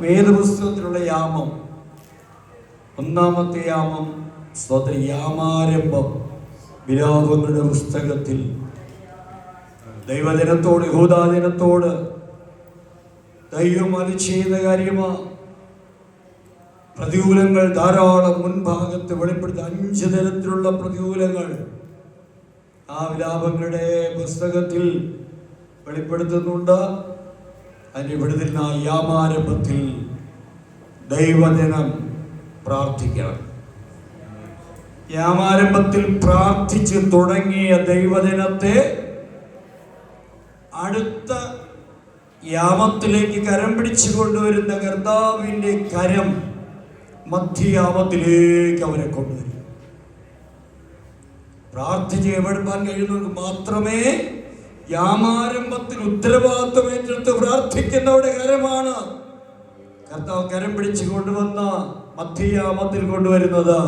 വേദപുസ്തകത്തിലുള്ള യാമം ഒന്നാമത്തെ യാമം സ്വത യാമാരംഭം വിലാപങ്ങളുടെ പുസ്തകത്തിൽ. ദൈവദിനത്തോട് ഹൂതാദിനത്തോട് ദൈവം അത് ചെയ്യുന്ന കാര്യമാ. പ്രതികൂലങ്ങൾ ധാരാളം മുൻഭാഗത്ത് വെളിപ്പെടുത്തി അഞ്ച് തരത്തിലുള്ള പ്രതികൂലങ്ങൾ. ആ വിലാപങ്ങളുടെ പുസ്തകത്തിൽ വെളിപ്പെടുത്തുന്നുണ്ട്. അതിന് വിടുതലിന യാമാരംഭത്തിൽ ദൈവജനം പ്രാർത്ഥിക്കണം. യാമാരംഭത്തിൽ പ്രാർത്ഥിച്ച് തുടങ്ങിയ ദൈവജനത്തെ അടുത്ത യാമത്തിലേക്ക് കരം പിടിച്ചു കൊണ്ടുവരുന്ന കർത്താവിന്റെ കരം മധ്യയാമത്തിലേക്ക് അവരെ കൊണ്ടുവരും. പ്രാർത്ഥിച്ച് എവിടുപ്പാൻ കഴിയുന്നവർക്ക് മാത്രമേ യാമാരംഭത്തിൽ ഉത്തരവാദിത്വം ഏറ്റെടുത്ത് പ്രാർത്ഥിക്കുന്നവരുടെ കരമാണ്. കർത്താവ് കരം പിടിച്ചു കൊണ്ടുവന്ന മധ്യയാമത്തിൽ കൊണ്ടുവരുന്നത്.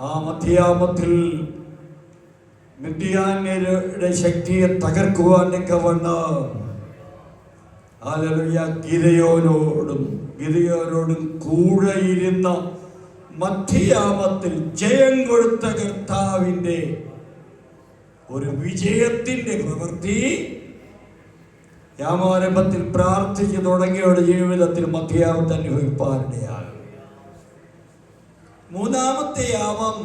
ആ മധ്യയാമത്തിൽ മിഥ്യാന്യരുടെ ശക്തിയെ തകർക്കുവാൻ വണ്ണം ഹല്ലേലൂയ. ഗിതയോനോടും ഗിതയോനോടും കൂടെ ഇരുന്ന മധ്യയാമത്തിൽ ജയം കൊടുത്ത കർത്താവിന്റെ ഒരു വിജയത്തിന്റെ പ്രവൃത്തി യാമാരംഭത്തിൽ പ്രാർത്ഥിച്ചു തുടങ്ങിയവരുടെ ജീവിതത്തിൽ മധ്യാവത്ത് അനുഭവിപ്പാനിടയാകും മൂന്നാമത്തെ യാമം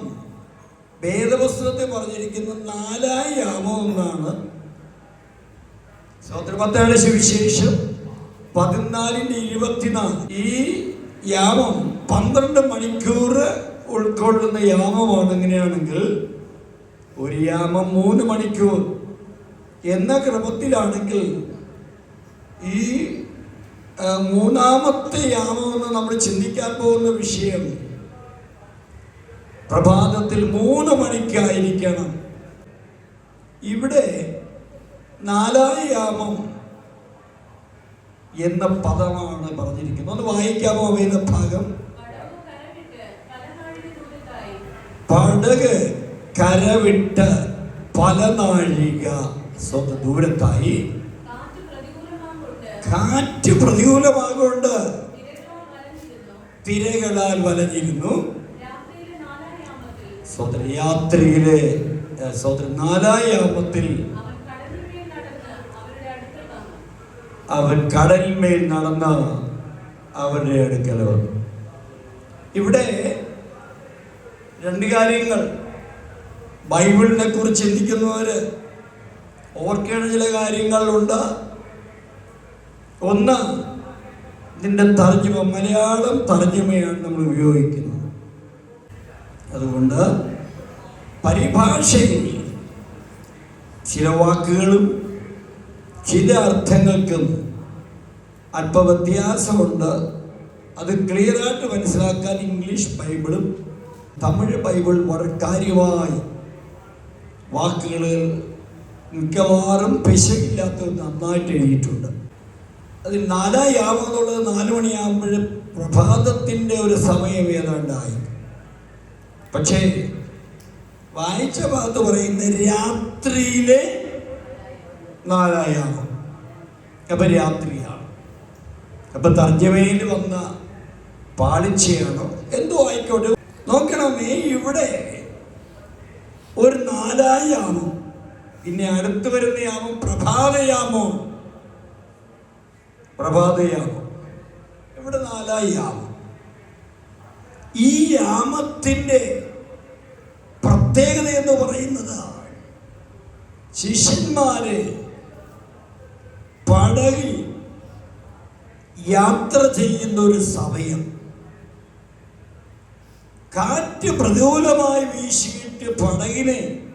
വേദപുസ്തകത്തിൽ പറഞ്ഞിരിക്കുന്ന നാലാം യാമം എന്നാണ് സ്വതന്ത്രമത്തയുടെ സുവിശേഷം പതിനാലിന്റെ ഇരുപത്തിനാല്. ഈ യാമം പന്ത്രണ്ട് മണിക്കൂർ ഉൾക്കൊള്ളുന്ന യാമമാണ്. എങ്ങനെയാണെങ്കിൽ ഒരു യാമം മൂന്ന് മണിക്കൂർ എന്ന ക്രമത്തിലാണെങ്കിൽ ഈ മൂന്നാമത്തെ യാമമെന്ന് നമ്മൾ ചിന്തിക്കാൻ പോകുന്ന വിഷയം പ്രഭാതത്തിൽ മൂന്ന് മണിക്കായിരിക്കണം. ഇവിടെ നാലായ യാമം എന്ന പദമാണ് പറഞ്ഞിരിക്കുന്നത്. ഒന്ന് വായിക്കാമോ വേദഭാഗം? ഭാഗം പടക് കരവിട്ട് പല നാഴിക സ്വന്തം ദൂരത്തായി. കാറ്റ് പ്രതികൂലമാകൊണ്ട് തിരകളാൽ വലഞ്ഞിരുന്നു. സ്വന്തം യാത്രയിലെ സ്വതന്ത്ര നാലായാമത്തിൽ അവൻ കടലിന്മേൽ നടന്ന അവരുടെ അടുക്കൽ അവൻ കടലിന്മേൽ നടന്ന് അവരുടെ അടുക്കൽ വന്നു. ഇവിടെ രണ്ട് കാര്യങ്ങൾ ബൈബിളിനെ കുറിച്ച് ചിന്തിക്കുന്നവര് ഓർക്കേണ്ട ചില കാര്യങ്ങളുണ്ട്. ഒന്ന് ഇതിന്റെ തർജമ മലയാളം തർജമയാണ് നമ്മൾ ഉപയോഗിക്കുന്നത്. അതുകൊണ്ട് പരിഭാഷയിൽ ചില വാക്കുകളും ചില അർത്ഥങ്ങൾക്കും അല്പ വ്യത്യാസമുണ്ട്. അത് ക്ലിയറായിട്ട് മനസ്സിലാക്കാൻ ഇംഗ്ലീഷ് ബൈബിളും തമിഴ് ബൈബിൾ വളരെ കാര്യമായി വാക്കുകൾ മിക്കവാറും പിശകില്ലാത്തത് നന്നായിട്ട് എഴുതിയിട്ടുണ്ട്. അതിൽ നാലായി ആവുക എന്നുള്ളത് നാല് മണിയാകുമ്പോൾ പ്രഭാതത്തിന്റെ ഒരു സമയം ഏതാണ്ടായി. പക്ഷേ വായിച്ച ഭാഗത്ത് പറയുന്ന രാത്രിയിലെ നാലായാമം അപ്പൊ രാത്രിയാണ്. അപ്പൊ തർജമയിൽ വന്ന പാളിച്ചയാണോ? എന്തോ ആയിക്കോട്ടെ. നോക്കണമേ ഇവിടെ ഒരു നാലായാമം പിന്നെ അടുത്ത് വരുന്ന യാമം പ്രഭാതയാമോ പ്രഭാതയാമം ഇവിടെ നാലായാമം ഈ യാമത്തിന്റെ പ്രത്യേകത എന്ന് പറയുന്നത് ശിഷ്യന്മാരെ പടകിൽ യാത്ര ചെയ്യുന്ന ഒരു സമയം. കാറ്റ് പ്രതികൂലമായി വീശിയിട്ട് പടകിനെ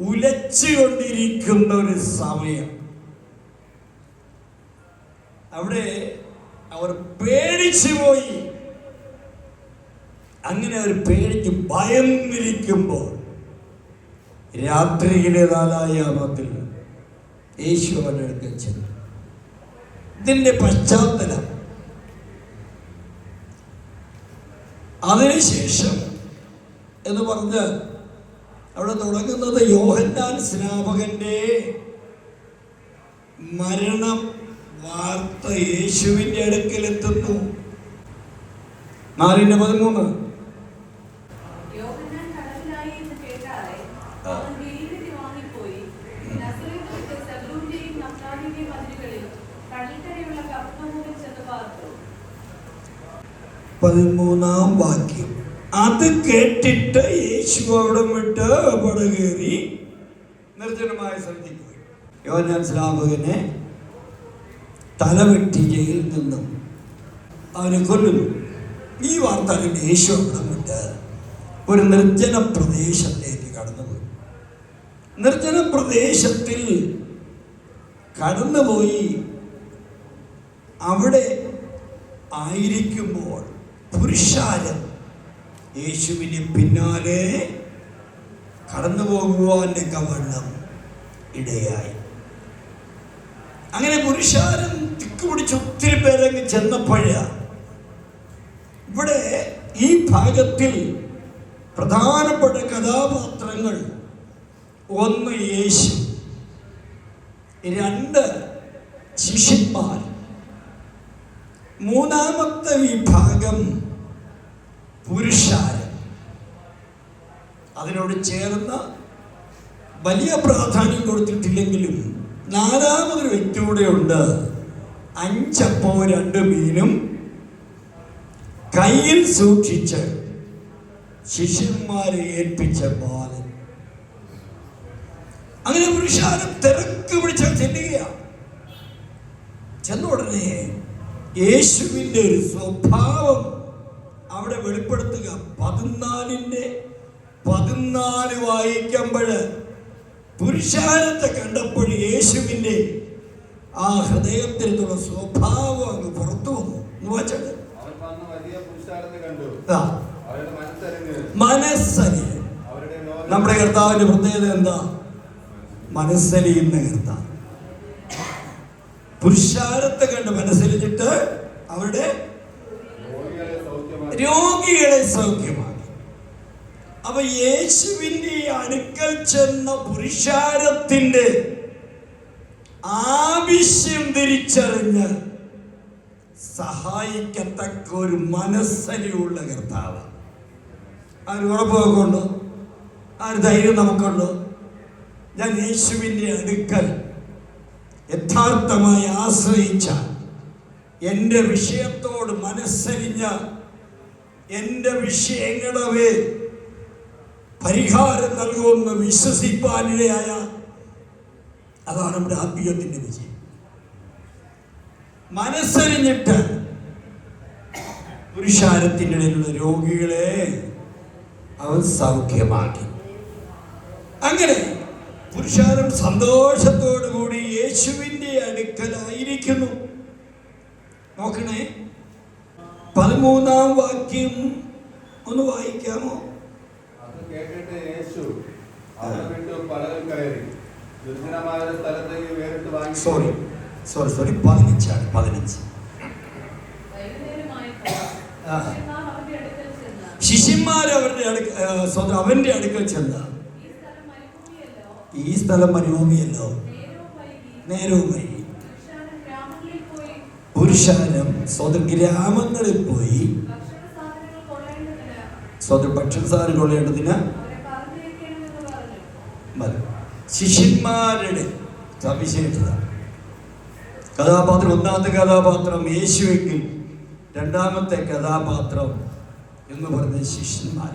ഉലച്ചുകൊണ്ടിരിക്കുന്ന ഒരു സമയം. അവിടെ അവർ പേടിച്ചു പോയി. അങ്ങനെ അവർ പേടിച്ച് ഭയന്നിരിക്കുമ്പോൾ രാത്രിയിലെ നാലായ നാലായാമത്തിൽ യേശു അവരുടെ അടുക്കൽ ചെന്നു. ഇതിന്റെ പശ്ചാത്തലം. അതിനുശേഷം എന്ന് പറഞ്ഞ് അവിടെ തുടങ്ങുന്നത് യോഹന്നാൻ സ്നാപകന്റെ മരണം വാർത്ത യേശുവിന്റെ അടുക്കൽ എത്തുന്നു നാലിന്റെ പതിമൂന്ന് പതിമൂന്നാം വാക്യം. അത് കേട്ടിട്ട് യേശു അവിടെ വിട്ട് പടകേറി നിർജനമായ സ്ഥലത്തേക്ക് പോയി. യോഹന്നാൻ സ്നാപകനെ തലവെട്ടി ജയിൽ നിന്നും അവനെ കൊല്ലുന്നു. ഈ വാർത്ത യേശു അവിടെ വിട്ട് ഒരു നിർജന പ്രദേശത്തേക്ക് കടന്നുപോയി. നിർജന പ്രദേശത്തിൽ കടന്നുപോയി അവിടെ ആയിരിക്കുമ്പോൾ പുരുഷാരം യേശുവിന് പിന്നാലെ കടന്നു പോകുവാന്റെ കവണ്ണം ഇടയായി. അങ്ങനെ പുരുഷാരം തിക്കുപിടിച്ച് ഒത്തിരി പേരങ്ങ് ചെന്നപ്പോഴ ഇവിടെ ഈ ഭാഗത്തിൽ പ്രധാനപ്പെട്ട കഥാപാത്രങ്ങൾ ഒന്ന് യേശു രണ്ട് ശിഷ്യന്മാർ മൂന്നാമത്തെ വിഭാഗം പുരുഷാരം. അതിനോട് ചേർന്ന വലിയ പ്രാധാന്യം കൊടുത്തിട്ടില്ലെങ്കിലും നാലാമതൊരു വ്യക്തി കൂടെ ഉണ്ട്. അഞ്ചപ്പോ രണ്ട് മീനും. കയ്യിൽ സൂക്ഷിച്ച് ശിഷ്യന്മാരെ ഏൽപ്പിച്ച ബാലൻ. അങ്ങനെ പുരുഷാരം തിരക്ക് പിടിച്ച ചെല്ലുകയാണ് ചെന്ന ഉടനെ യേശുവിന്റെ ഒരു സ്വഭാവം അവിടെ വെളിപ്പെടുത്തുക. പതിനാലിന്റെ പതിനാല് വായിക്കുമ്പോൾ പുരുഷാരത്തെ കണ്ടപ്പോൾ യേശുവിന്റെ ആ ഹൃദയത്തിൽ നിന്നുള്ള സ്വഭാവം അങ്ങ് പുറത്തു വന്നു. എന്ന് വായിച്ചത് മനസ്സരി നമ്മുടെ കർത്താവിന്റെ പ്രത്യേകത എന്താ? മനസ്സലിയുന്ന കർത്താവ്. പുരുഷാരത്തെ കണ്ട് മനസ്സലിച്ചിട്ട് അവരുടെ രോഗികളെ സൗഖ്യമാക്കി. അപ്പൊ യേശുവിന്റെ അടുക്കൽ ചെന്ന പുരുഷാരത്തിന്റെ ആവശ്യം തിരിച്ചറിഞ്ഞ് സഹായിക്കത്തക്ക ഒരു മനസ്സലിയുള്ള കർത്താവ്. ആ ഒരു ഉറപ്പൊക്കെ ഉണ്ടോ ആ ഒരു ധൈര്യം നമുക്കുണ്ടോ? ഞാൻ യേശുവിന്റെ അടുക്കൽ യഥാർത്ഥമായി ആശ്രയിച്ച എന്റെ വിഷയത്തോട് മനസ്സരിഞ്ഞ എന്റെ വിഷയങ്ങളെ പരിഹാരം നൽകുമെന്ന് വിശ്വസിപ്പാനിടയായ അതാണ് നമ്മുടെ ആത്മീയത്തിന്റെ വിജയം. മനസ്സറിഞ്ഞിട്ട് പുരുഷാരത്തിന്റെ ഇടയിലുള്ള രോഗികളെ അവൻ സൗഖ്യമാക്കി. അങ്ങനെ പുരുഷാരം സന്തോഷത്തോടു കൂടി യേശുവിന്റെ അടുക്കലായിരിക്കുന്നു. നോക്കണേ. പതിമൂന്നാം വാക്യം ഒന്ന് വായിക്കാമോ? അത് കേട്ടിട്ട് യേശു സോറി സോറി സോറി പതിനഞ്ചാണ് പതിനഞ്ച്. ശിഷ്യന്മാർ അവന്റെ അടുക്കൽ ചെന്ന്. ശിഷ്യന്മാർ അവരുടെ അടുക്ക അവന്റെ അടുക്കൽ ചെന്ന. ഈ സ്ഥലം മരുഭൂമിയല്ലോ. ഈ സ്ഥലം മരുഭൂമിയല്ലോ. നേരവും വൈകി നേരവും വൈകി പുരുഷാരം ഗ്രാമങ്ങളിൽ പോയി പുരുഷാരം സ്വന്തം ഗ്രാമങ്ങളിൽ പോയി. സ്വന്തം ഭക്ഷണസാരം കൊള്ളേണ്ടതിന്. ശിഷ്യന്മാരുടെ സവിശേഷത. കഥാപാത്രം ഒന്നാമത്തെ കഥാപാത്രം യേശുവെങ്കിൽ രണ്ടാമത്തെ കഥാപാത്രം എന്ന് പറഞ്ഞ ശിഷ്യന്മാർ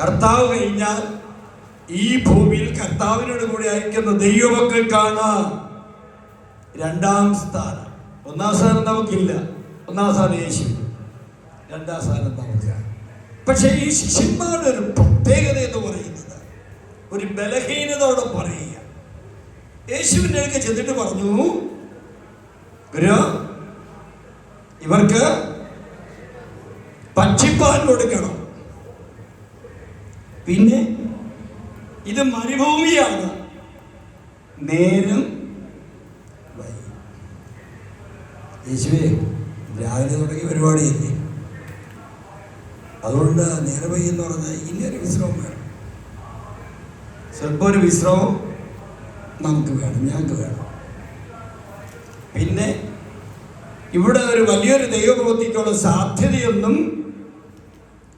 കർത്താവ് കഴിഞ്ഞാൽ ഈ ഭൂമിയിൽ കർത്താവിനോട് കൂടി അയക്കുന്ന ദൈവമക്കൾക്കാണ് രണ്ടാം സ്ഥാനം. ഒന്നാം സ്ഥാനം നമുക്കില്ല. ഒന്നാം സ്ഥാനം യേശു. രണ്ടാം സ്ഥാനം നമുക്കാണ് പക്ഷേ ഈ ശിഷ്യന്മാരുടെ ഒരു പ്രത്യേകത എന്ന് പറയുന്നത് ഒരു ബലഹീനതയോടെ പറയുക. യേശുവിന്റെ അടുക്ക ചെന്നിട്ട് പറഞ്ഞു ഗുരു ഇവർക്ക് പക്ഷിപ്പാൻ കൊടുക്കണം. പിന്നെ ഇത് മരുഭൂമിയാണ്. നേരം വൈകി. യേശുവേ രാവിലെ തുടങ്ങിയ പരിപാടിയല്ലേ? അതുകൊണ്ട് നേരം വൈകി എന്ന് പറഞ്ഞാൽ ഇനി ഒരു വിശ്രമം വേണം. സ്വല്പം ഒരു വിശ്രമം നമുക്ക് വേണം ഞങ്ങൾക്ക് വേണം. പിന്നെ ഇവിടെ ഒരു വലിയൊരു ദൈവപ്രവൃത്തിക്കുള്ള സാധ്യതയൊന്നും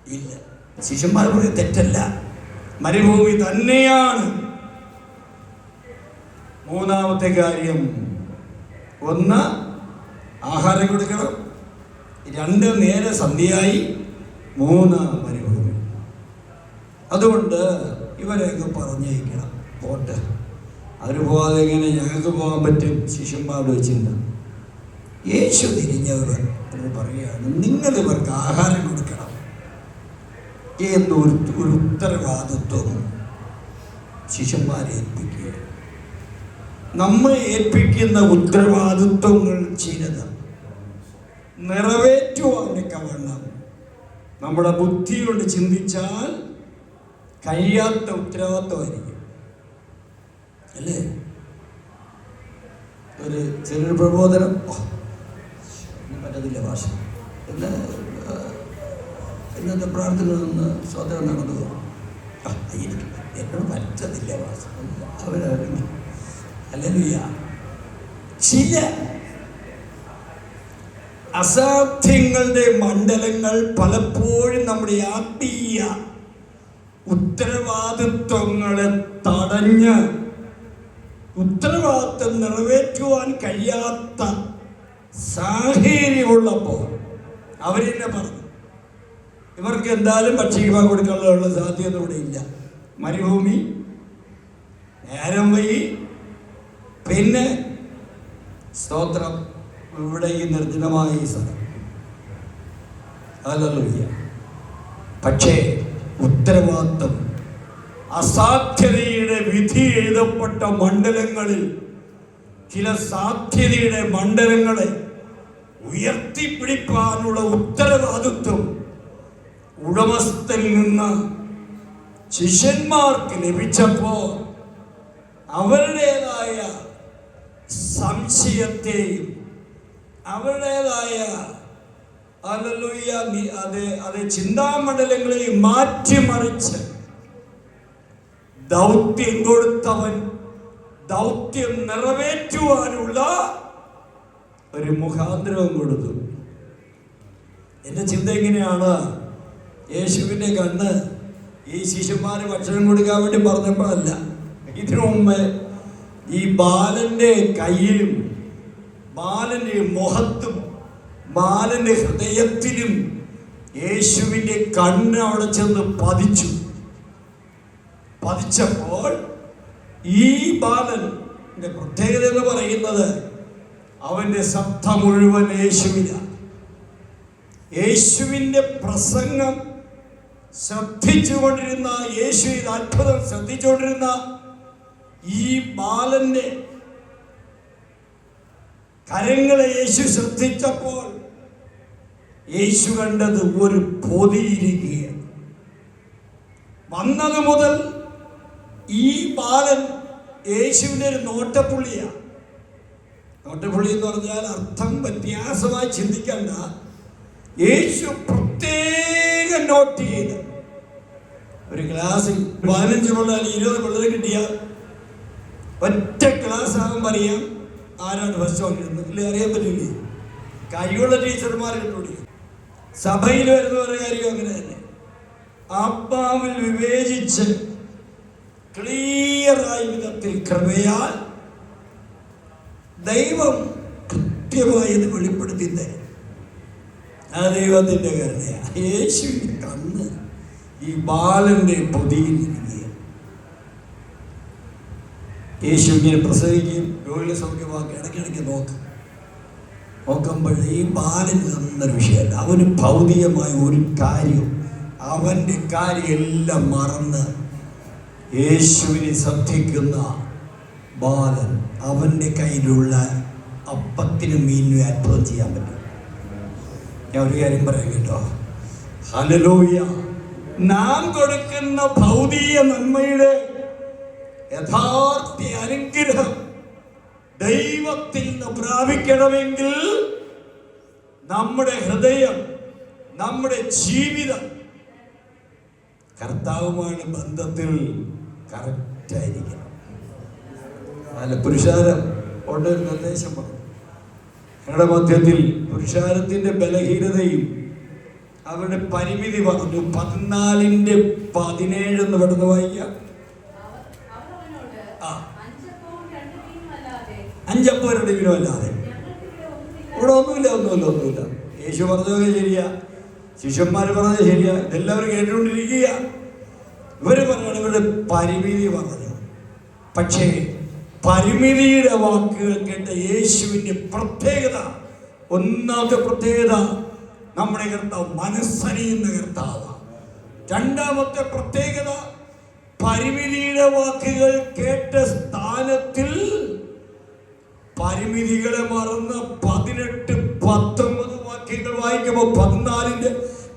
ഇല്ല. ശിഷ്യന്മാർ പറയും തെറ്റല്ല. മരുഭൂമി തന്നെയാണ്. മൂന്നാമത്തെ കാര്യം ഒന്ന് ആഹാരം കൊടുക്കണം. രണ്ട് നേരെ സന്ധ്യയായി മൂന്ന് മരുഭൂമി അതുകൊണ്ട് ഇവരെയൊക്കെ പറഞ്ഞയക്കണം. പോട്ട്. അവർ പോകാതെ എങ്ങനെ ഞങ്ങൾക്ക് പോകാൻ പറ്റും? ശിഷ്യന്മാർ വെച്ചിട്ടുണ്ട്. യേശു തിരിഞ്ഞവർ എന്ന് പറയുകയാണ് നിങ്ങൾ ഇവർക്ക് ആഹാരം കൊടുക്കണം. എന്നൊരു ഒരു ഉത്തരവാദിത്വം ശിഷ്യന്മാരെ ഏൽപ്പിക്കുക നമ്മെ ഏൽപ്പിക്കുന്ന ഉത്തരവാദിത്വങ്ങൾ ചിലത് നിറവേറ്റുവാനൊക്കെ വേണം നമ്മുടെ ബുദ്ധി കൊണ്ട് ചിന്തിച്ചാൽ കഴിയാത്ത ഉത്തരവാദിത്വമായിരിക്കും. അല്ലേ? ഒരു ചെറിയൊരു പ്രബോധനം. പറ്റത്തില്ല ഭാഷ. പിന്നെ ഇന്നത്തെ പ്രാർത്ഥനകളൊന്ന് സ്വാതന്ത്ര്യം സ്വതന്ത്രം നടന്നു പോകും. എന്നോട് പറ്റത്തില്ല ഭാഷ. അവരറിഞ്ഞു. അല്ലേലൂയ ചില അസാധ്യങ്ങളുടെ മണ്ഡലങ്ങൾ പലപ്പോഴും നമ്മുടെ ആത്മീയ ഉത്തരവാദിത്വങ്ങളെ തടഞ്ഞ് ഉത്തരവാദിത്വം നിറവേറ്റുവാൻ കഴിയാത്ത സാഹചര്യമുള്ളപ്പോൾ അവരെന്നെ പറഞ്ഞു. ഇവർക്ക് എന്തായാലും ഭക്ഷിക്കുവാൻ കൊടുക്കാനുള്ള സാധ്യത ഇവിടെ ഇല്ല മരുഭൂമി നേരം വൈകി പിന്നെ സ്തോത്രം ഇവിടെ ഈ നിർജനമായ ഈ സ്ഥലം ഹല്ലേലൂയ. പക്ഷേ ഉത്തരവാദിത്വം അസാധ്യതയുടെ വിധി എഴുതപ്പെട്ട മണ്ഡലങ്ങളിൽ ചില സാധ്യതയുടെ മണ്ഡലങ്ങളെ ഉയർത്തിപ്പിടിക്കാനുള്ള ഉത്തരവാദിത്വം ഉടമസ്ഥൽ നിന്ന് ശിഷ്യന്മാർക്ക് ലഭിച്ചപ്പോൾ അവരുടേതായ സംശയത്തെയും അവരുടേതായ അലലുയ്യ നി- അത് ചിന്താമണ്ഡലങ്ങളെയും മാറ്റിമറിച്ച് ദൗത്യം കൊടുത്തവൻ ദൗത്യം നിറവേറ്റുവാനുള്ള ഒരു മുഖാന്തരവും കൊടുത്തു. എന്റെ ചിന്ത എങ്ങനെയാണ് യേശുവിന്റെ കണ്ണ് ഈ ശിശുമാര് ഭക്ഷണം കൊടുക്കാൻ വേണ്ടി പറഞ്ഞപ്പോഴല്ല ഇതിനു മുമ്പ് ഈ ബാലന്റെ കയ്യിലും ബാലന്റെ മുഖത്തും ബാലന്റെ ഹൃദയത്തിലും യേശുവിന്റെ കണ്ണ് അവിടെ ചെന്ന് പതിച്ചു. പതിച്ചപ്പോൾ ഈ ബാലന്റെ പ്രത്യേകത എന്ന് പറയുന്നത് അവന്റെ ശബ്ദം മുഴുവൻ യേശുവിനാണ് യേശുവിന്റെ പ്രസംഗം ശ്രദ്ധിച്ചുകൊണ്ടിരുന്ന യേശുവിൽ അത്ഭുതം ശ്രദ്ധിച്ചുകൊണ്ടിരുന്ന ഈ ബാലന്റെ കരങ്ങളെ യേശു ശ്രദ്ധിച്ചപ്പോൾ യേശു കണ്ടത് ഒരു പൊതിയിരിക്കുകയാണ്. വന്നത് മുതൽ ഈ ബാലൻ യേശുവിന്റെ ഒരു നോട്ടപ്പുള്ളിയാണ്. നോട്ടപ്പുള്ളി എന്ന് പറഞ്ഞാൽ അർത്ഥം വ്യത്യാസമായി ചിന്തിക്കണ്ട. യേശു പ്രത്യേകം നോട്ട് ചെയ്ത്. ഒരു ക്ലാസ്സിൽ പതിനഞ്ച് പിള്ളേർ ഇരുപത് പിള്ളേർ കിട്ടിയ ഒറ്റ ക്ലാസ് ആകുമ്പോൾ അറിയാം ആരാണ് ഫസ്റ്റ് വാങ്ങിയിരുന്നത് ഇല്ല? അറിയാൻ പറ്റില്ലേ കഴിവുള്ള ടീച്ചർമാർ കണ്ടുപിടിക്കും. സഭയിൽ വരുന്ന ഒരു കാര്യം അങ്ങനെ തന്നെ. ആത്മാവിൽ വിവേചിച്ച് ക്ലിയറായ വിധത്തിൽ കൃപയാൽ ദൈവം കൃത്യമായി അത് വെളിപ്പെടുത്തി തരും. ആ ദൈവത്തിന്റെ കരുതയാണ് യേശുവിന്റെ കണ്ണ് ഈ ബാലന്റെ പൊതിയിൽ പൊതിയിലിരിക്കുക യേശു ഇങ്ങനെ പ്രസവിക്കുകയും രോഗികളെ സൗഖ്യമാക്കി ഇടയ്ക്കിടയ്ക്ക് നോക്ക്. നോക്കുമ്പോഴേ ഈ തന്നൊരു വിഷയമല്ല. അവന് ഭൗതികമായ ഒരു കാര്യം അവന്റെ കാര്യമെല്ലാം മറന്ന് യേശുവിനെ ശ്രദ്ധിക്കുന്ന ബാലൻ അവന്റെ കയ്യിലുള്ള അപ്പത്തിനും മീനിനും അത്ഭുതം ചെയ്യാൻ പറ്റും. ഞാൻ ഒരു കാര്യം പറയാം കേട്ടോ. ഹലലോയ നാം കൊടുക്കുന്ന ഭൗതിക നന്മയുടെ യഥാർത്ഥ അനുഗ്രഹം ദൈവത്തിൽ നിന്ന് പ്രാപിക്കണമെങ്കിൽ നമ്മുടെ ഹൃദയം നമ്മുടെ ജീവിതം കർത്താവുമായി ബന്ധത്തിൽ കറക്റ്റായിരിക്കണം അല്ല പുരുഷാരം ഉള്ള ഒരു നിർദ്ദേശം പറഞ്ഞു ഞങ്ങളുടെ മധ്യത്തിൽ പുരുഷാരത്തിന്റെ ബലഹീനതയും അവരുടെ പരിമിതി പറഞ്ഞു പതിനാലിന്റെ പതിനേഴ് എന്ന് പെട്ടെന്ന് വായിക്കാം അവർ അവർ അവനോട് ആ. അഞ്ചപ്പവും രണ്ട് മീനും അല്ലാതെ അഞ്ചപ്പവരുടെ വിനോ അല്ലാതെ ഇവിടെ ഒന്നുമില്ല ഒന്നുമില്ല ഒന്നുമില്ല. യേശു പറഞ്ഞതൊക്കെ ശരിയാ. ശിഷ്യന്മാർ പറഞ്ഞത് ശരിയാ. ഇതെല്ലാവരും കേട്ടുകൊണ്ടിരിക്കുക ഇവർ പറഞ്ഞാണ് ഇവരുടെ പരിമിതി പറഞ്ഞു പക്ഷേ പരിമിതിയുടെ വാക്കുകൾ കേട്ട യേശുവിന്റെ പ്രത്യേകത ഒന്നാമത്തെ പ്രത്യേകത നമ്മുടെ കർത്താവ് മനസ്സറിയുന്ന കർത്താവ് രണ്ടാമത്തെ പ്രത്യേകത പരിമിതിയുടെ വാക്കുകൾ കേട്ട സ്ഥാനത്തിൽ പരിമിതികളെ മറന്ന് പതിനെട്ട് പത്തൊമ്പത് വാക്യങ്ങൾ വായിക്കുമ്പോൾ പതിനാലിന്റെ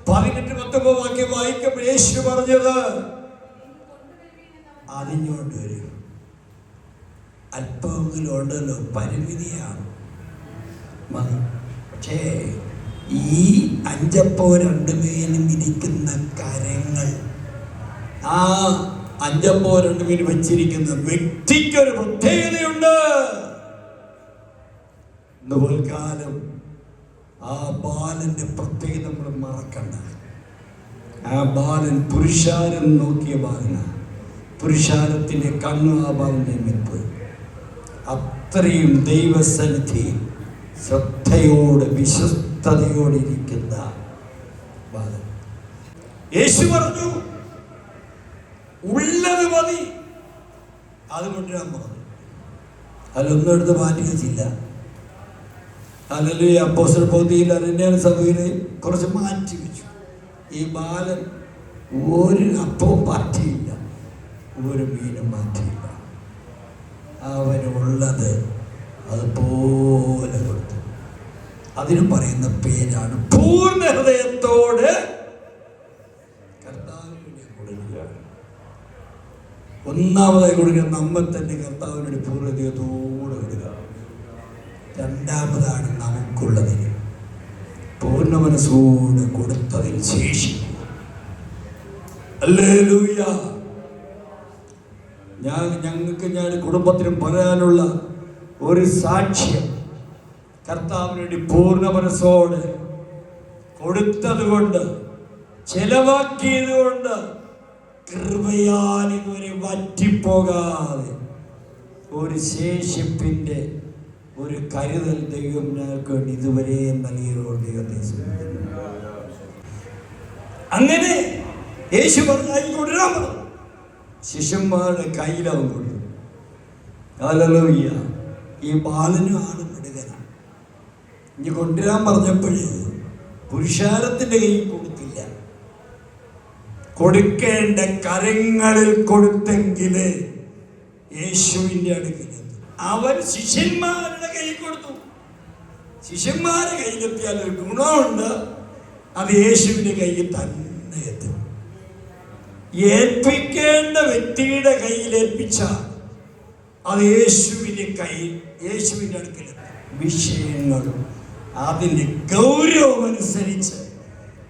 പതിനെട്ട് പത്തൊമ്പത് വാക്യം വായിക്കുമ്പോൾ യേശു പറഞ്ഞത് അതിഞ്ഞോണ്ട് വരും. അല്പമെങ്കിലും ഉണ്ടല്ലോ പരിമിതിയാണ്. മതി. പക്ഷേ ഈ അഞ്ചപ്പോ രണ്ട് പേരും ഇരിക്കുന്ന കരങ്ങൾ ആ അഞ്ചപ്പോ രണ്ട് പേര് വെച്ചിരിക്കുന്ന വ്യക്തിക്കൊരു പ്രത്യേകതയുണ്ട്. കാലം ആ ബാലന്റെ പ്രത്യേകത നമ്മൾ മറക്കണ്ട. ആ ബാലൻ പുരുഷാരം നോക്കിയ ബാലന. പുരുഷാരത്തിന്റെ കണ്ണു ആ ബാലന്റെ മെപ്പ് അത്രയും ദൈവസന്നിധി ശ്രദ്ധയോടെ വിശ്വസ്തയോടെ ഇരിക്കുന്ന ബാലൻ. യേശു പറഞ്ഞു ഉള്ളത് മതി. അത് കൊണ്ടുവരാൻ പറഞ്ഞു. അതിലൊന്നും എടുത്ത് മാറ്റി അല്ലെങ്കിൽ അപ്പോസ്റ്റർ പൗതിയിൽ അതിന്റെയാണ് സഭയിൽ കുറച്ച് മാറ്റി വെച്ചു. ഈ ബാലൻ ഒരു അപ്പവും മാറ്റിയില്ല ഒരു മീനും മാറ്റിയില്ല അവനുള്ളത് അതുപോലെ കൊടുത്തു. അതിന് പറയുന്ന പേരാണ് പൂർണ ഹൃദയത്തോട് കർത്താവിനെ കൊടുക്കുക. ഒന്നാമതായി കൊടുക്കുക നമ്മൾ തന്നെ കർത്താവിനോട് പൂർണ കൊടുക്കുക. രണ്ടാമതാണ് നമുക്കുള്ളതിന് പൂർണ മനസ്സോട് കൊടുത്തതിൽ ശേഷിക്കും. ഞാൻ ഞങ്ങൾക്ക് ഞാൻ കുടുംബത്തിനും പറയാനുള്ള ഒരു സാക്ഷ്യം കർത്താവിന് വേണ്ടി പൂർണ മനസ്സോട് കൊടുത്തത് കൊണ്ട് ചെലവാക്കിയത് കൊണ്ട് കൃപയാൽ ഇതുവരെ വറ്റിപ്പോകാതെ ഒരു ശേഷിപ്പിന്റെ ഒരു കരുതൽ ദൈവം ഞങ്ങൾക്ക് വേണ്ടി ഇതുവരെ നൽകിയതോട് അങ്ങനെ യേശു പറഞ്ഞായി കൊടുക്കാൻ ശിഷ്യന്മാരുടെ കയ്യിലവൻ കൊടുത്തു. ഹല്ലേലൂയ. ഈ ബാലനും ആണ് മിടുകനാണ് ഇനി കൊണ്ടുവരാൻ പറഞ്ഞപ്പോഴേ പുരുഷാരത്തിന്റെ കയ്യിൽ കൊടുത്തില്ല. കൊടുക്കേണ്ട കരങ്ങളിൽ കൊടുത്തെങ്കിൽ യേശുവിന്റെ അടുക്കൽ അവൻ ശിഷ്യന്മാരുടെ കയ്യിൽ കൊടുത്തു. ശിഷ്യന്മാരുടെ കയ്യിലെത്തിയാൽ ഒരു ഗുണമുണ്ട്. അത് യേശുവിന്റെ കയ്യിൽ തന്നെ എത്തും. ഏൽപ്പിക്കേണ്ട വ്യക്തിയുടെ കയ്യിൽ ഏൽപ്പിച്ച അത് യേശുവിന്റെ കയ്യിൽ യേശുവിന്റെ അടുക്കൽ വിഷയങ്ങളും അതിന്റെ ഗൗരവം അനുസരിച്ച്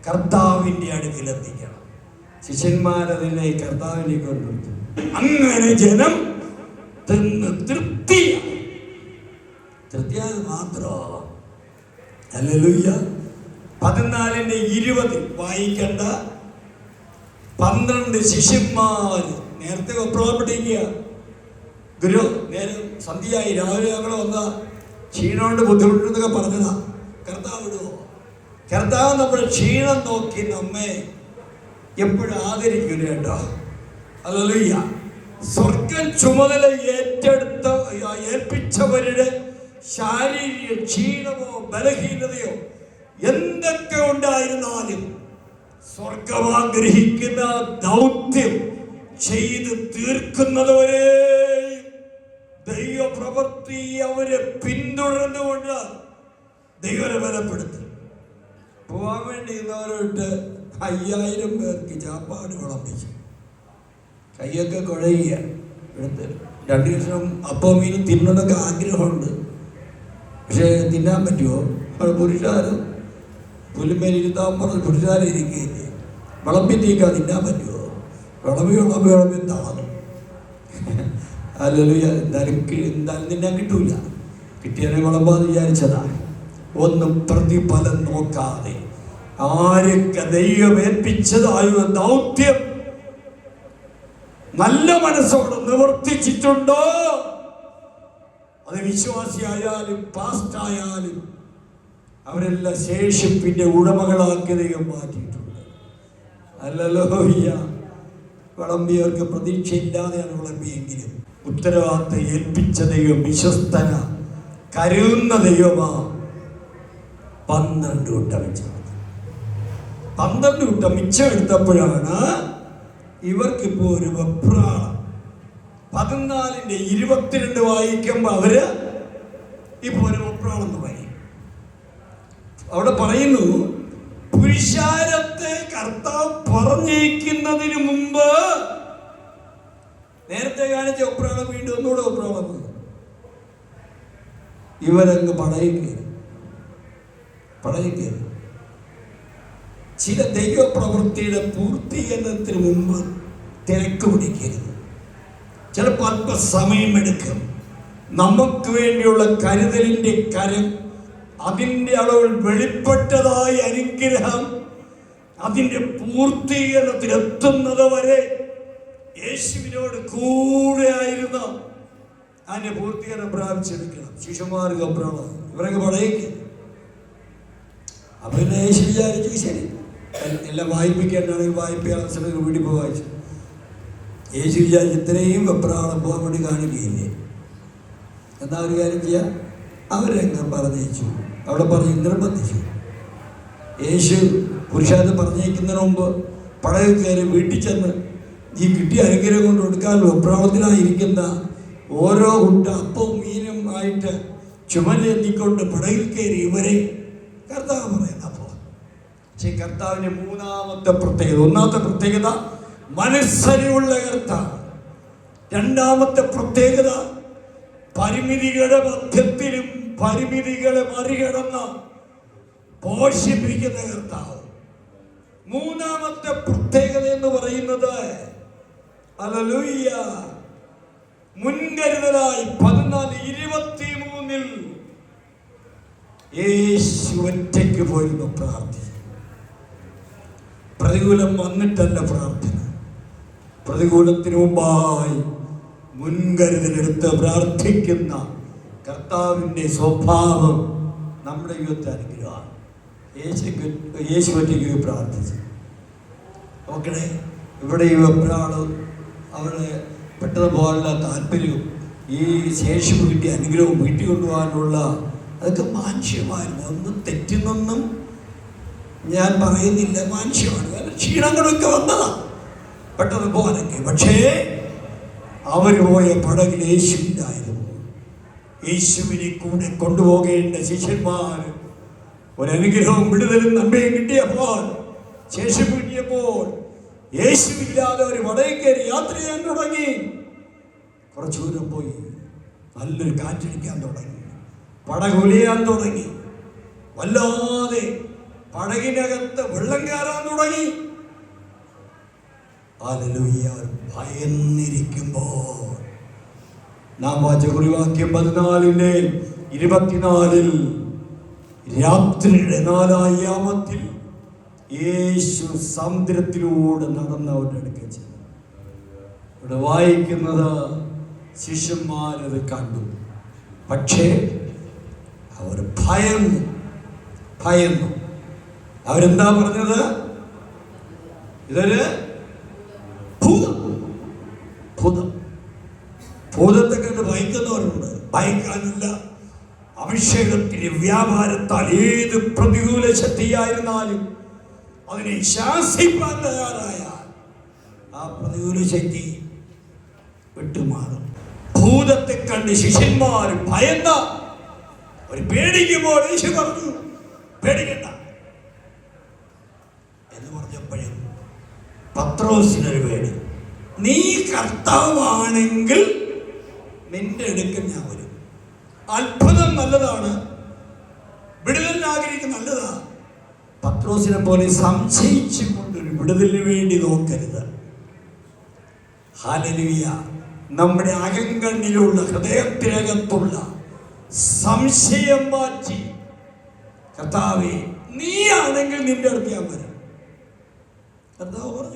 കർത്താവിന്റെ അടുക്കൽ എത്തിക്കണം. ശിഷ്യന്മാരതിനെ കർത്താവിനെ കൊണ്ടു അങ്ങനെ ജനം തിന്ന് തൃപ്തിയായി തൃപ്തിയായത് മാത്രോ. പതിനാലിന്റെ ഇരുപത് വായിക്കേണ്ട. പന്ത്രണ്ട് ശിഷ്യന്മാർ നേരത്തെ പ്രോപ്പർട്ടിക്കുക ഗുരു നേരം സന്ധ്യയായി. രാവിലെ ഞങ്ങൾ വന്ന ക്ഷീണോണ്ട് ബുദ്ധിമുട്ടുന്നൊക്കെ പറഞ്ഞതാ. കർത്താവ് വിടുവോ കർത്താവ് നമ്മുടെ ക്ഷീണം നോക്കി നമ്മെ എപ്പോഴും ആദരിക്കുന്നു കേട്ടോ. അല്ലല്ല സ്വർഗം ചുമതല ഏറ്റെടുത്ത ഏൽപ്പിച്ചവരുടെ ശാരീരിക ക്ഷീണമോ ബലഹീനതയോ എന്തൊക്കെ ഉണ്ടായിരുന്നാലും സ്വർഗം ആഗ്രഹിക്കുന്ന ദൗത്യം ചെയ്ത് തീർക്കുന്നതുവരെ ദൈവപ്രവൃത്തി അവരെ പിന്തുടർന്നുകൊണ്ട് ദൈവരെ ബലപ്പെടുത്തി. പോവാൻ വേണ്ടി ഇന്നവരോട്ട് അയ്യായിരം പേർക്ക് ചാപ്പാട് വിളമ്പിച്ചു. കൈയൊക്കെ കുഴയുക. എടുത്ത് രണ്ട് ദിവസം അപ്പം മീനും തിന്നണമൊക്കെ ആഗ്രഹമുണ്ട്. പക്ഷേ തിന്നാൻ പറ്റുമോ? അവിടെ പുരുഷാരം. പുല്ലുമേൽ ഇരുത്താൻ പറഞ്ഞ് പുരുഷാരം ഇരിക്കുകയില്ലേ? വിളമ്പി തീക്കാൻ തിന്നാൻ പറ്റുമോ? വിളമ്പി വിളമ്പി വിളമ്പി തളർന്നു. അല്ലല്ലോ എന്തായാലും എന്തായാലും തിന്നാൻ കിട്ടൂല. കിട്ടിയാലേ വിളമ്പാന്ന് വിചാരിച്ചതാ. ഒന്നും പ്രതിഫലം നോക്കാതെ. ആരൊക്കെ ദൈവം ഏൽപ്പിച്ചതായ ദൗത്യം നല്ല മനസ്സോട് നിവർത്തിച്ചിട്ടുണ്ടോ? അത് വിശ്വാസിയായാലും പാസ്റ്റായാലും അവരെല്ലാം ശേഷിപ്പിന്റെ ഉടമകളാക്കി ദൈവം മാറ്റിയിട്ടുണ്ട്. അല്ലല്ലോ വിളമ്പിയവർക്ക് പ്രതീക്ഷയില്ലാതെയാണ് വിളമ്പിയെങ്കിലും. ഉത്തരവാദിത്തം ഏൽപ്പിച്ച ദൈവം വിശ്വസ്തന കരുതുന്ന ദൈവമാ. പന്ത്രണ്ട് വെച്ചത് പന്ത്രണ്ട് കൂട്ടം മിച്ചം എടുത്തപ്പോഴാണ് ഇവർക്കിപ്പോ ഒരു വെപ്രാളം. പതിനാലിന്റെ ഇരുപത്തിരണ്ട് വായിക്കുമ്പോ അവർ ഇപ്പൊ ഒരു വെപ്രാണെന്ന് പറയും. അവിടെ പറയുന്നു പുരുഷാരത്തെ കർത്താവ് പറഞ്ഞേക്കുന്നതിന് മുമ്പ് നേരത്തെ കാണിച്ച ഒപ്രാളം വീണ്ടും ഒന്നുകൂടെ ഒപ്രാളം ഇവരങ്ങ് പടയിൽ കയറി. ചില ദൈവപ്രവൃത്തിയുടെ പൂർത്തീകരണത്തിന് മുമ്പ് തിരക്ക് പിടിക്കരുത്. ചിലപ്പോൾ അല്പസമയമെടുക്കും. നമുക്ക് വേണ്ടിയുള്ള കരുതലിന്റെ കരം അതിന്റെ അളവിൽ വെളിപ്പെട്ടതായ അനുഗ്രഹം അതിന്റെ പൂർത്തീകരണത്തിൽ എത്തുന്നത് വരെ യേശുവിനോട് കൂടെ ആയിരുന്ന അതിന്റെ പൂർത്തീകരണം പ്രാപിച്ചെടുക്കണം. ശിശുമാർ ഗബ്രാണ് ഇവരൊക്കെ പടയേക്ക്. അപ്പൊ യേശു വിചാരിച്ചു ശരി. എല്ലാം വായിപ്പിക്കേണ്ടാണെങ്കിൽ വായിപ്പിക്കാൻ ശ്രമിക്കും വീട്ടിൽ പോയി വായിച്ചു. യേശു വിചാരിച്ചു ഇത്രയും വെപ്രാളം പോകാൻ വേണ്ടി കാണിക്കുകയില്ലേ? എന്നാ ഒരു കാര്യം ചെയ്യാം അവരങ്ങ് പറഞ്ഞയച്ചു. അവിടെ പറഞ്ഞു നിർബന്ധിച്ചു യേശു പുരുഷാത് പറഞ്ഞേക്കുന്നതിന് മുമ്പ് പടയിൽ കയറി വീട്ടിൽ ചെന്ന് ഈ കിട്ടിയ അനുഗ്രഹം കൊണ്ട് കൊടുക്കാൻ വെപ്രാളത്തിലായിരിക്കുന്ന ഓരോ കുട്ട അപ്പവും മീനും ആയിട്ട് ചുമലെത്തിക്കൊണ്ട് പടയിൽ കയറി ഇവരെ കർത്താവ് പക്ഷേ കർത്താവിന്റെ മൂന്നാമത്തെ പ്രത്യേകത ഒന്നാമത്തെ പ്രത്യേകത മനസ്സരിവുള്ള കർത്താവ്. രണ്ടാമത്തെ പ്രത്യേകത പരിമിതികളുടെ മധ്യത്തിലും പരിമിതികളെ മറികടന്ന് പോഷിപ്പിക്കുന്ന കർത്താവ്. മൂന്നാമത്തെ പ്രത്യേകത എന്ന് പറയുന്നത് അലലുയ്യ മുൻകരുതലായി പതിനാല് ഇരുപത്തി മൂന്നിൽ യേശു ഒറ്റയ്ക്ക് പോയിരുന്നു പ്രാർത്ഥിച്ചു പ്രതികൂലം വന്നിട്ടല്ല പ്രാർത്ഥന. പ്രതികൂലത്തിന് മുമ്പായി മുൻകരുതലെടുത്ത് പ്രാർത്ഥിക്കുന്ന കർത്താവിന്റെ സ്വഭാവം നമ്മുടെ യുവത്തെ അനുഗ്രഹമാണ്. യേശു യേശു ഒറ്റയ്ക്ക് പ്രാർത്ഥിച്ചു. നോക്കണേ ഇവിടെ ഈ വെപ്രാൾ അവളെ പെട്ടെന്ന് പോകാനുള്ള താല്പര്യവും ഈ ശേഷി കിട്ടിയ അനുഗ്രഹവും വീട്ടിൽ കൊണ്ടുപോകാനുള്ള അതൊക്കെ മാനുഷ്യമായിരുന്നു ഒന്നും തെറ്റുന്നൊന്നും ഞാൻ പറയുന്നില്ല മാനുഷ്യമാണ് കാരണം ക്ഷീണങ്ങളൊക്കെ വന്നതാണ് പെട്ടെന്ന് പോകാനൊക്കെ. പക്ഷേ അവർ പോയ പടകിൽ യേശുവിനായിരുന്നു യേശുവിനെ കൂടെ കൊണ്ടുപോകേണ്ട ശിഷ്യന്മാർ ഒരനുഗ്രഹവും വിടുതലും നന്മയും കിട്ടിയപ്പോൾ ശേഷം കിട്ടിയപ്പോൾ യേശുവില്ലാതെ ഒരു വടയിൽ കയറി യാത്ര ചെയ്യാൻ തുടങ്ങി. കുറച്ചു ദൂരം പോയി. നല്ലൊരു കാറ്റടിക്കാൻ തുടങ്ങി. പടകുലയാൻ തുടങ്ങി. വല്ലാതെ പടകിനകത്ത് വെള്ളം കയറാൻ തുടങ്ങി. ഹല്ലേലൂയ. ഭയന്നിരിക്കുമ്പോൾ. നാം വാച്ച കുറിവാക്യം പതിനാലിന്റെ ഇരുപത്തിനാലിൽ രാത്രിയുടെ നാലായാമത്തിൽ യേശു സമുദ്രത്തിലൂടെ നടന്നവരുടെ അടുക്കൽ ചെന്നു. ഇവിടെ വായിക്കുന്നത് ശിഷ്യന്മാരത് കണ്ടു. പക്ഷേ അവർ ഭയന്നു ഭയന്നു. അവരെന്താ പറഞ്ഞത്? ഇതൊരു ഭൂതം. ഭൂതം. ഭൂതത്തെ കണ്ട് ഭയക്കുന്നവരുണ്ട്. ഭയക്കാനില്ല. അഭിഷേകത്തിന്റെ വ്യാപാരത്താൽ ഏത് പ്രതികൂല ശക്തിയായിരുന്നാലും അതിനെ ശാസിപ്പാൻ തയ്യാറായ ആ പ്രതികൂല ശക്തി വിട്ടുമാറും. ഭൂതത്തെ കണ്ട് ശിഷ്യന്മാർ ഭയന്ന. ഒരു പേടിക്കുമ്പോൾ യേശു പറഞ്ഞു പേടിക്കണ്ട. എന്ന് പറഞ്ഞപ്പോഴും പത്രോസിനൊരു പേടി. നീ കർത്താവാണെങ്കിൽ നിന്റെ അടുക്കൽ ഞാൻ വരും. അത്ഭുതം നല്ലതാണ്. വിടുതലിന് ആഗ്രഹിക്കുന്ന നല്ലതാ. പത്രോസിനെ പോലെ സംശയിച്ചുകൊണ്ട് ഒരു വിടുതലിന് വേണ്ടി നോക്കരുത്. ഹാലലിയ നമ്മുടെ അകങ്കണ്ണിലുള്ള ഹൃദയത്തിനകത്തുള്ള സംശയം മാറ്റി കർത്താവേ നീയാണെങ്കിൽ നിന്റെ അടുത്ത് ഞാൻ വരാം. കർത്താവ് പറഞ്ഞു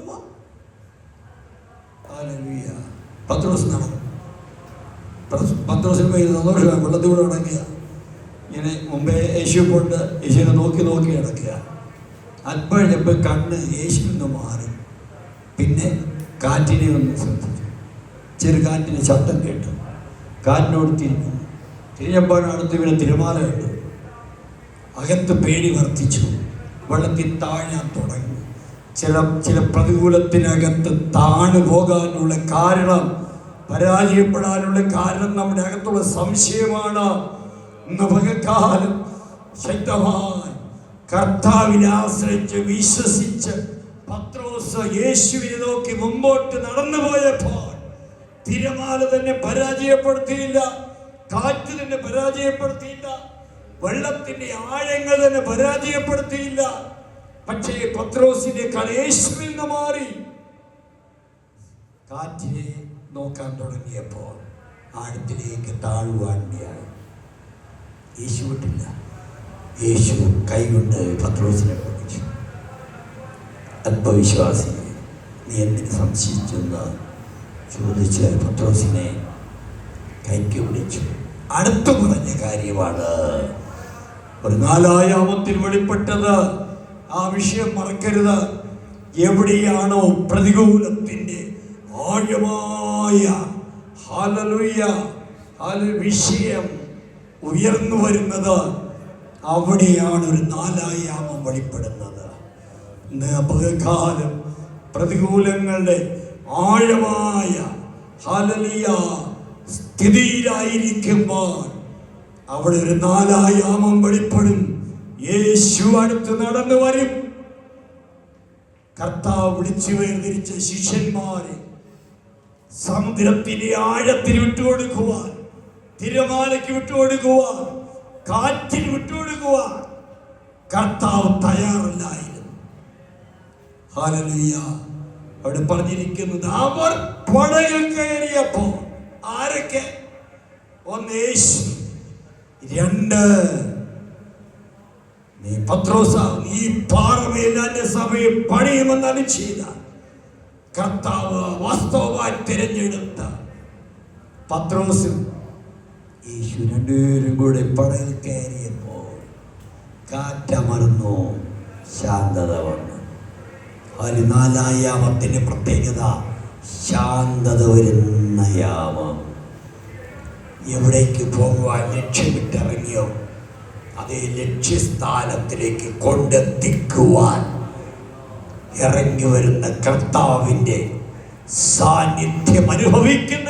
ഹല്ലേലൂയ. പത്രോസ് നടന്നു പത്രോസ്- പത്രോസിന് ഭയങ്കര സന്തോഷമാണ് വെള്ളത്തിലൂടെ നടക്കുക ഇങ്ങനെ മുമ്പേ യേശു കൊണ്ട് യേശുവിനെ നോക്കി നോക്കി അടക്കുക അപ്പോഴപ്പോൾ കണ്ണ് യേശുവിൽ മാറി. പിന്നെ കാറ്റിനെ ഒന്ന് ശ്രദ്ധിച്ചു ചെറുകാറ്റിന്റെ ശബ്ദം കേട്ടു. കാറ്റിനോട് തിരിഞ്ഞു. തിരിഞ്ഞപ്പോഴാണ് അടുത്ത് വീണ തിരമാല കണ്ടു. അകത്ത് പേടി വർദ്ധിച്ചു. വെള്ളത്തിൽ താഴാൻ തുടങ്ങി. ചില ചില പ്രതികൂലത്തിനകത്ത് താണു പോകാനുള്ള കാരണം പരാജയപ്പെടാനുള്ള കാരണം നമ്മുടെ അകത്തുള്ള സംശയമാണ്. ഇന്ന് പകൽക്കാലം ശക്തമായി കർത്താവിനെ ആശ്രയിച്ച് വിശ്വസിച്ച് പത്രോസ് യേശുവിനെ നോക്കി മുമ്പോട്ട് നടന്നു പോയപ്പോൾ തിരമാല തന്നെ പരാജയപ്പെടുത്തിയില്ല കാറ്റ് തന്നെ പരാജയപ്പെടുത്തിയില്ല വെള്ളത്തിന്റെ ആഴങ്ങൾ തന്നെ പരാജയപ്പെടുത്തിയില്ല. പക്ഷേ പത്രോസിന്റെ കലേശ്വരിൽ നിന്ന് മാറി. കാറ്റിനെ നോക്കാൻ തുടങ്ങിയപ്പോൾ ആഴത്തിലേക്ക് താഴുവാണ്ടിയായി യേശു വിട്ടില്ല. യേശു കൈകൊണ്ട് പത്രോസിനെ പിടിച്ചു അല്പവിശ്വാസി നീ എന്തിന് സംശയിച്ചെന്ന് ചോദിച്ച് പത്രോസിനെ കൈക്ക് പിടിച്ചു. അടുത്തു പറഞ്ഞ കാര്യമാണ്. ഒരു നാലായാമത്തിൽ വെളിപ്പെട്ടത്. ആ വിഷയം മറക്കരുത്. എവിടെയാണോ പ്രതികൂലത്തിന്റെ ആഴമായ ഹാലലുയ്യ ഹാല വിഷയം ഉയർന്നു വരുന്നത് അവിടെയാണ് ഒരു നാലായാമം വെളിപ്പെടുന്നത്. പകൽക്കാലം പ്രതികൂലങ്ങളുടെ ആഴമായ ഹാലലിയ സ്ഥിതിയിലായിരിക്കുമ്പോൾ അവിടെ ഒരു നാലായാമം വെളിപ്പെടും. യേശു അടുത്ത് നടന്നു വരും. കർത്താവ് വിളിച്ചു വേർതിരിച്ച ശിഷ്യന്മാരെ സമുദ്രത്തിന്റെ ആഴത്തിൽ വിട്ടുകൊടുക്കുവാൻ തിരമാലയ്ക്ക് വിട്ടുകൊടുക്കുവാൻ കാറ്റിന് വിട്ടുകൊടുക്കുവാൻ കർത്താവ് തയ്യാറല്ലായിരുന്നു. ഹാലലുയ്യ അവിടെ പറഞ്ഞിരിക്കുന്നത് അവർ പടയിൽ കയറിയപ്പോ ആരൊക്കെ? ഒന്ന് രണ്ട് നീ പത്രോസ ഈ പാറമേൽ സഭയെ പണിയുമെന്നാണ് ചെയ്ത. കർത്താവ് വാസ്തവമായി തിരഞ്ഞെടുത്ത പത്രോസും യേശു രണ്ടുപേരും കൂടെ പടയിൽ കയറിയപ്പോൾ കാറ്റമർന്നു ശാന്തത വന്നു. അതിൽ നാലായാമത്തിന്റെ പ്രത്യേകത ശാന്തത വരുന്ന യാമം എവിടേക്ക് പോകുവാൻ ലക്ഷ്യമിട്ടിറങ്ങിയോ? അതേ ലക്ഷ്യസ്ഥാനത്തിലേക്ക് കൊണ്ടെത്തിക്കുവാൻ ഇറങ്ങി വരുന്ന കർത്താവിന്റെ സാന്നിധ്യം അനുഭവിക്കുന്ന